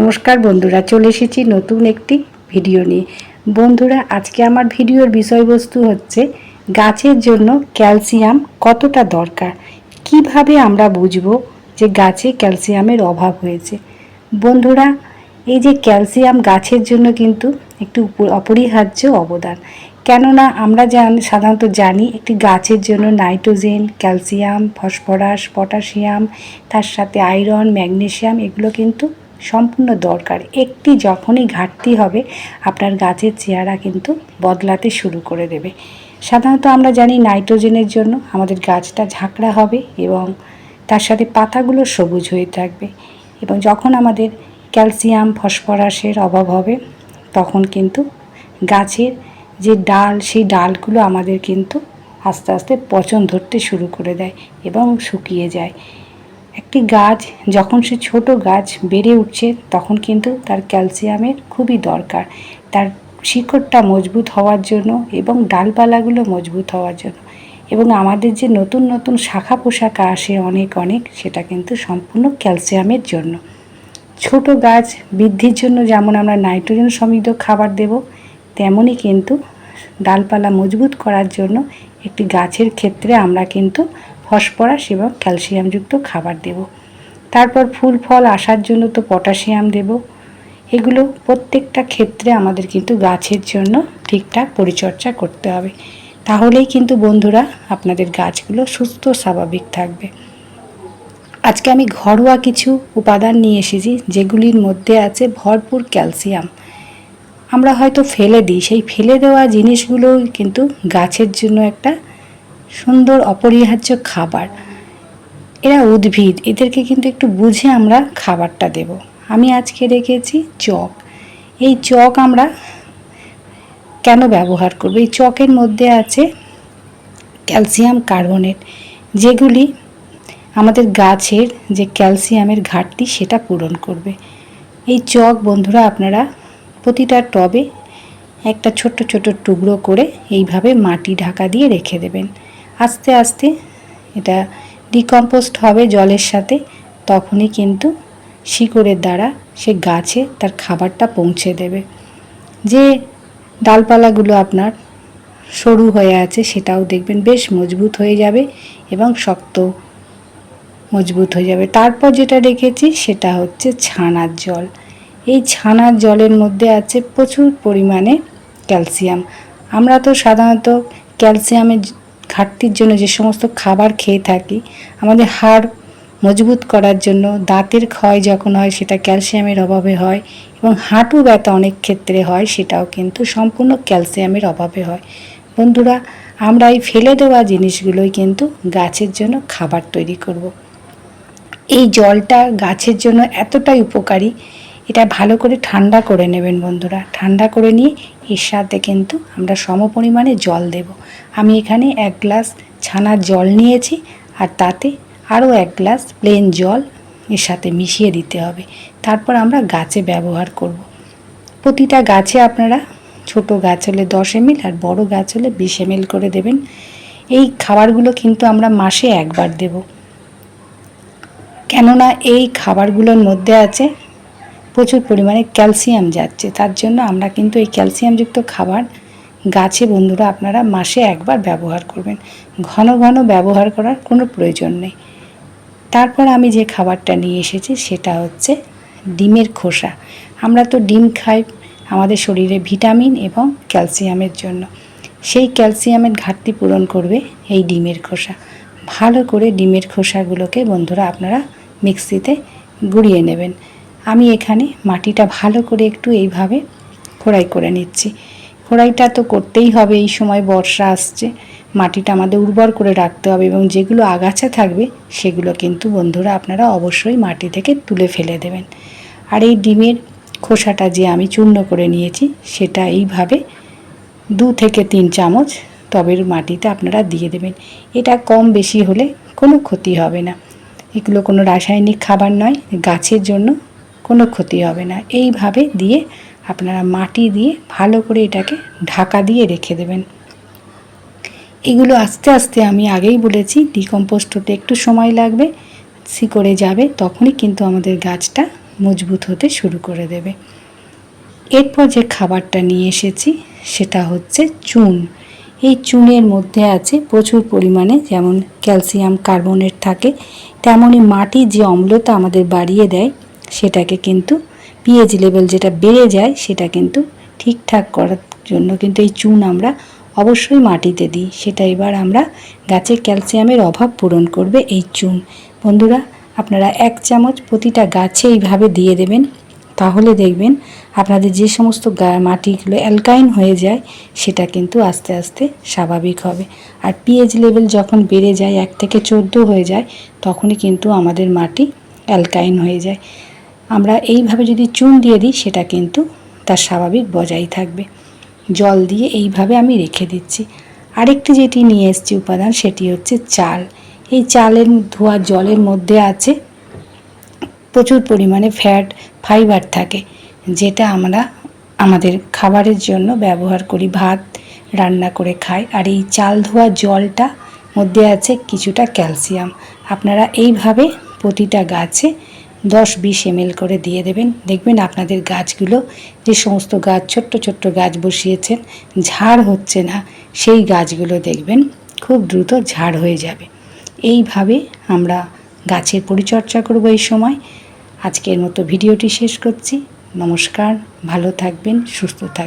নমস্কার বন্ধুরা, চলে এসেছি নতুন একটি ভিডিও নিয়ে। বন্ধুরা, আজকে আমার ভিডিওর বিষয়বস্তু হচ্ছে গাছের জন্য ক্যালসিয়াম কতটা দরকার? কীভাবে আমরা বুঝব যে গাছে ক্যালসিয়ামের অভাব হয়েছে? বন্ধুরা, এই যে ক্যালসিয়াম গাছের জন্য কিন্তু একটি অপরিহার্য অবদান। কেননা, আমরা জান সাধারণত জানি একটি গাছের জন্য নাইট্রোজেন, ক্যালসিয়াম, ফসফরাস, পটাশিয়াম, তার সাথে আয়রন ম্যাগনেসিয়াম এগুলো কিন্তু সম্পূর্ণ দরকার। একটি যখনই ঘাটতি হবে, আপনার গাছের চেহারা কিন্তু বদলাতে শুরু করে দেবে। সাধারণত আমরা জানি নাইট্রোজেনের জন্য আমাদের গাছটা ঝাঁকড়া হবে এবং তার সাথে পাতাগুলো সবুজ হয়ে থাকবে এবং যখন আমাদের ক্যালসিয়াম, ফসফরাসের অভাব হবে, তখন কিন্তু গাছের যে ডাল, সেই ডালগুলো আমাদের কিন্তু আস্তে আস্তে পচন ধরতে শুরু করে দেয় এবং শুকিয়ে যায়। একটি গাছ, যখন সে ছোট গাছ বেড়ে উঠছে, তখন কিন্তু তার ক্যালসিয়ামের খুবই দরকার। তার শিকড়টা মজবুত হওয়ার জন্য এবং ডালপালাগুলো মজবুত হওয়ার জন্য। এবং আমাদের যে নতুন নতুন শাখা পোশাকা আসে অনেক অনেক, সেটা কিন্তু সম্পূর্ণ ক্যালসিয়ামের জন্য। ছোট গাছ বৃদ্ধির জন্য যেমন আমরা নাইট্রোজেন সমৃদ্ধ খাবার দেব তেমনই কিন্তু ডালপালা মজবুত করার জন্য একটি গাছের ক্ষেত্রে আমরা কিন্তু ফসফরাস এবং ক্যালসিয়ামযুক্ত খাবার দেব। তারপর ফুল, ফল আসার জন্য তো পটাশিয়াম দেব। এগুলো প্রত্যেকটা ক্ষেত্রে আমাদের কিন্তু গাছের জন্য ঠিকঠাক পরিচর্যা করতে হবে। তাহলেই কিন্তু বন্ধুরা আপনাদের গাছগুলো সুস্থ, স্বাভাবিক থাকবে। আজকে আমি ঘরোয়া কিছু উপাদান নিয়ে এসেছি, যেগুলির মধ্যে আছে ভরপুর ক্যালসিয়াম। আমরা হয়তো ফেলে দিই, সেই ফেলে দেওয়া জিনিসগুলো কিন্তু গাছের জন্য একটা সুন্দর অপরিহার্য খাবার। এরা উদ্ভিদ, এদেরকে কিন্তু একটু বুঝে আমরা খাবারটা দেব। আমি আজকে রেখেছি চক। এই চক আমরা কেন ব্যবহার করব? এই চকের মধ্যে আছে ক্যালসিয়াম কার্বনেট, যেগুলি আমাদের গাছের যে ক্যালসিয়ামের ঘাটতি সেটা পূরণ করবে। এই চক বন্ধুরা, আপনারা প্রতিটা টবে একটা ছোট্ট ছোট টুকরো করে এইভাবে মাটি ঢাকা দিয়ে রেখে দেবেন। আস্তে আস্তে এটা ডিকম্পোস্ট হবে জলের সাথে, তখনই কিন্তু শিকড়ের দ্বারা সে গাছে তার খাবারটা পৌঁছে দেবে। যে ডালপালাগুলো আপনার সরু হয়ে আছে সেটাও দেখবেন বেশ মজবুত হয়ে যাবে এবং শক্ত মজবুত হয়ে যাবে। তারপর যেটা রেখেছি সেটা হচ্ছে ছানার জল। এই ছানার জলের মধ্যে আছে প্রচুর পরিমাণে ক্যালসিয়াম। আমরা তো সাধারণত ক্যালসিয়ামের ঘাটতির জন্য যে সমস্ত খাবার খেয়ে থাকি, আমাদের হাড় মজবুত করার জন্য, দাঁতের ক্ষয় যখন হয় সেটা ক্যালসিয়ামের অভাবে হয় এবং হাঁটু ব্যথা অনেক ক্ষেত্রে হয় সেটাও কিন্তু সম্পূর্ণ ক্যালসিয়ামের অভাবে হয় বন্ধুরা, আমরা এই ফেলে দেওয়া জিনিসগুলোই কিন্তু গাছের জন্য খাবার তৈরি করব। এই জলটা গাছের জন্য এতটাই উপকারী এটা ভালো করে ঠান্ডা করে নেবেন বন্ধুরা। ঠান্ডা করে নিয়ে এর সাথে কিন্তু আমরা সম পরিমাণে জল দেব। আমি এখানে এক গ্লাস ছানার জল নিয়েছি আর তাতে আরও এক গ্লাস প্লেন জল এর সাথে মিশিয়ে দিতে হবে। তারপর আমরা গাছে ব্যবহার করব। প্রতিটা গাছে আপনারা ছোট গাছ হলে দশ এমএল আর বড় গাছ হলে বিশ এমএল করে দেবেন। এই খাবারগুলো কিন্তু আমরা মাসে একবার দেব। কেননা এই খাবারগুলোর মধ্যে আছে প্রচুর পরিমাণে ক্যালসিয়াম যাচ্ছে। তার জন্য আমরা কিন্তু এই ক্যালসিয়ামযুক্ত খাবার গাছে বন্ধুরা আপনারা মাসে একবার ব্যবহার করবেন। ঘন ঘন ব্যবহার করার কোনো প্রয়োজন নেই। তারপর আমি যে খাবারটা নিয়ে এসেছি সেটা হচ্ছে ডিমের খোসা। আমরা তো ডিম খাই আমাদের শরীরে ভিটামিন এবং ক্যালসিয়ামের জন্য। সেই ক্যালসিয়ামের ঘাটতি পূরণ করবে এই ডিমের খোসা। ভালো করে ডিমের খোসাগুলোকে বন্ধুরা আপনারা মিক্সিতে গুঁড়িয়ে নেবেন। আমি এখানে মাটিটা ভালো করে একটু এইভাবে খোড়াই করে নিচ্ছি। খোড়াইটা তো করতেই হবে, এই সময় বর্ষা আসছে। মাটিটা আমাদের উর্বর করে রাখতে হবে এবং যেগুলো আগাছা থাকবে, সেগুলো কিন্তু বন্ধুরা আপনারা অবশ্যই মাটি থেকে তুলে ফেলে দেবেন। আর এই ডিমের খোসাটা যে আমি চূর্ণ করে নিয়েছি, সেটা এইভাবে দু থেকে তিন চামচ টবের মাটিতে আপনারা দিয়ে দেবেন। এটা কম বেশি হলে কোনো ক্ষতি হবে না। এগুলো কোনো রাসায়নিক খাবার নয়, গাছের জন্য কোনো ক্ষতি হবে না। এইভাবে দিয়ে আপনারা মাটি দিয়ে ভালো করে এটাকে ঢাকা দিয়ে রেখে দেবেন। এগুলো আস্তে আস্তে আমি আগেই বলেছি ডিকম্পোস্ট হতে একটু সময় লাগবে, শিকড়ে যাবে, তখনই কিন্তু আমাদের গাছটা মজবুত হতে শুরু করে দেবে। এরপর যে খাবারটা নিয়ে এসেছি, সেটা হচ্ছে চুন। এই চুনের মধ্যে আছে প্রচুর পরিমাণে যেমন ক্যালসিয়াম কার্বনেট থাকে, তেমনই মাটির যে অম্লতা আমাদের বাড়িয়ে দেয় সেটাকে কিন্তু পিএইচ লেভেল যেটা বেড়ে যায় সেটা কিন্তু ঠিকঠাক করার জন্য কিন্তু এই চুন আমরা অবশ্যই মাটিতে দিই। সেটা এবার আমরা গাছের ক্যালসিয়ামের অভাব পূরণ করবে এই চুন। বন্ধুরা, আপনারা এক চামচ প্রতিটা গাছে এইভাবে দিয়ে দেবেন। তাহলে দেখবেন আপনাদের যে সমস্ত মাটিগুলো অ্যালকাইন হয়ে যায়, সেটা কিন্তু আস্তে আস্তে স্বাভাবিক হবে। আর পিএইচ লেভেল যখন বেড়ে যায়, এক থেকে চোদ্দ হয়ে যায়, তখনই কিন্তু আমাদের মাটি অ্যালকাইন হয়ে যায়। আমরা এইভাবে যদি চুন দিয়ে দিই, সেটা কিন্তু তার স্বাভাবিক বজায় থাকবে। জল দিয়ে এইভাবে আমি রেখে দিচ্ছি। আরেকটি যেটি নিয়ে এসেছি উপাদান, সেটি হচ্ছে চাল। এই চালের ধোয়া জলের মধ্যে আছে প্রচুর পরিমাণে ফ্যাট ফাইবার থাকে, যেটা আমরা আমাদের খাবারের জন্য ব্যবহার করি, ভাত রান্না করে খাই। আর এই চাল ধোয়া জলটা মধ্যে আছে কিছুটা ক্যালসিয়াম। আপনারা এইভাবে প্রতিটা গাছে দশ বিশ এমএল করে দিয়ে দেবেন। দেখবেন আপনাদের গাছগুলো যে সমস্ত গাছ, ছোট্ট ছোট্ট গাছ বসিয়েছেন, ঝাড় হচ্ছে না, সেই গাছগুলো দেখবেন খুব দ্রুত ঝাড় হয়ে যাবে। এইভাবে আমরা গাছের পরিচর্যা করব এই সময়। আজকের মতো ভিডিওটি শেষ করছি। নমস্কার, ভালো থাকবেন, সুস্থ থাকবেন।